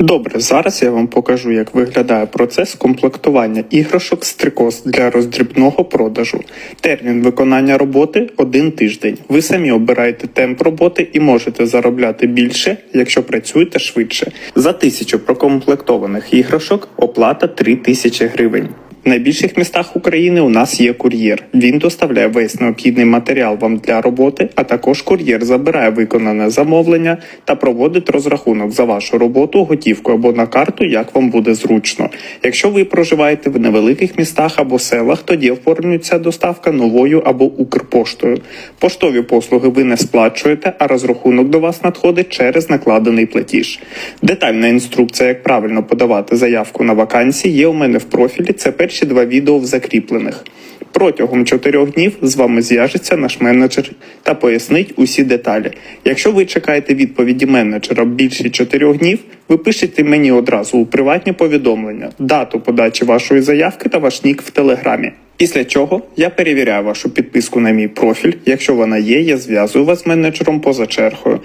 Добре, зараз я вам покажу, як виглядає процес комплектування іграшок стрикоз для роздрібного продажу. Термін виконання роботи один тиждень. Ви самі обираєте темп роботи і можете заробляти більше, якщо працюєте швидше. За тисячу прокомплектованих іграшок оплата 3000 гривень. В найбільших містах України у нас є кур'єр. Він доставляє весь необхідний матеріал вам для роботи, а також кур'єр забирає виконане замовлення та проводить розрахунок за вашу роботу готівкою або на карту, як вам буде зручно. Якщо ви проживаєте в невеликих містах або селах, тоді оформлюється доставка новою або Укрпоштою. Поштові послуги ви не сплачуєте, а розрахунок до вас надходить через накладений платіж. Детальна інструкція, як правильно подавати заявку на вакансії, є у мене в профілі. Це перші два відео в закріплених. Протягом чотирьох днів з вами зв'яжеться наш менеджер та пояснить усі деталі. Якщо ви чекаєте відповіді менеджера більше чотирьох днів, ви пишете мені одразу у приватні повідомлення, дату подачі вашої заявки та ваш нік в телеграмі. Після чого я перевіряю вашу підписку на мій профіль. Якщо вона є, я зв'язую вас з менеджером поза чергою.